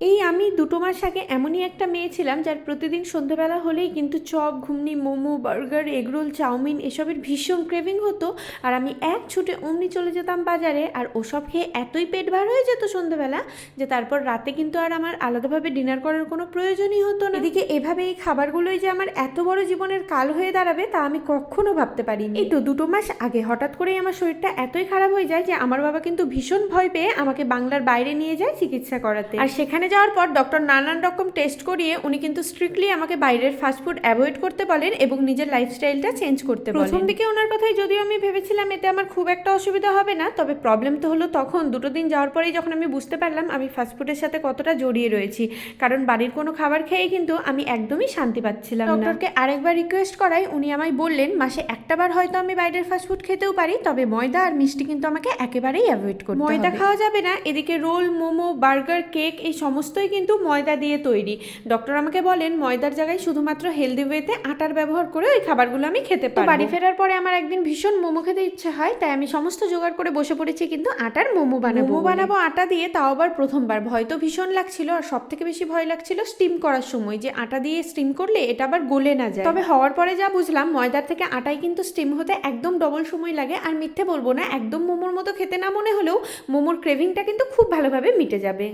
এই আমি দুটো মাস আগে এমনই একটা মেয়ে ছিলাম যার প্রতিদিন সন্ধ্যেবেলা হলেই কিন্তু chop ঘুমনি momo, burger egg roll chowmein এসবের ভীষণ ক্রেভিং হতো আর আমি এক ছুটে অমনি চলে যেতাম বাজারে আর ওসব খেয়ে এতই পেট ভার হয়ে যেত সন্ধ্যেবেলা যে তারপর রাতে কিন্তু আর আমার আলাদাভাবে ডিনার করার কোনো প্রয়োজনই হতো না। এদিকে এভাবে এই খাবারগুলোই যে আমার এত বড় জীবনের কাল হয়ে দাঁড়াবে তা আমি কখনো ভাবতে পারিনি। এই তো দুটো মাস আগে হঠাৎ করেই আমার শরীরটা এতই খারাপ হয়ে যায় যে আমার বাবা কিন্তু ভীষণ ভয় পেয়ে আমাকে বাংলার বাইরে নিয়ে যায় চিকিৎসা করাতে। আর সেখানে যাওয়ার পর ডক্টর নানান রকম টেস্ট করিয়ে উনি কিন্তু স্ট্রিক্টলি আমাকে বাইরের ফাস্টফুড অ্যাভয়েড করতে বলেন এবং নিজের লাইফস্টাইলটা চেঞ্জ করতে বলেন। প্রথম দিকে ওনার কথাই যদিও আমি ভেবেছিলাম এতে আমার খুব একটা অসুবিধা হবে না তবে প্রবলেম তো হলো তখন। দুটো দিন যাওয়ার পরেই যখন আমি বুঝতে পারলাম আমি ফাস্টফুডের সাথে কতটা জড়িয়ে রয়েছি কারণ বাড়ির কোনো খাবার খেয়ে কিন্তু আমি একদমই শান্তি পাচ্ছিলাম ডক্টরকে আরেকবার রিকোয়েস্ট করাই উনি আমায় বললেন মাসে একটাবার হয়তো আমি বাইরের ফাস্টফুড খেতেও পারি তবে ময়দা আর মিষ্টি কিন্তু আমাকে একেবারেই অ্যাভয়েড করতে ময়দা খাওয়া যাবে না এদিকে রোল মোমো বার্গার কেক এই সমস্তই কিন্তু ময়দা দিয়ে তৈরি। ডক্টর আমাকে বলেন ময়দার জায়গায় শুধুমাত্র হেলদি ওয়েতে আটার ব্যবহার করে ওই খাবারগুলো আমি খেতে পারি বাড়ি ফেরার পরে আমার একদিন ভীষণ মোমো খেতে ইচ্ছে হয় তাই আমি সমস্ত জোগাড় করে বসে পড়েছি কিন্তু আটার মোমো বানাবো মোমো বানাবো আটা দিয়ে তাও আবার প্রথমবার। ভয় তো ভীষণ লাগছিল আর সব থেকে বেশি ভয় লাগছিল স্টিম করার সময় যে আটা দিয়ে স্টিম করলে এটা আবার গলে না যায়। তবে হওয়ার পরে যা বুঝলাম ময়দার থেকে আটাই কিন্তু স্টিম হতে একদম ডবল সময় লাগে আর মিথ্যে বলব না একদম মোমোর মতো খেতে না মনে হলেও মোমোর ক্রেভিংটা কিন্তু খুব ভালোভাবে মিটে যাবে।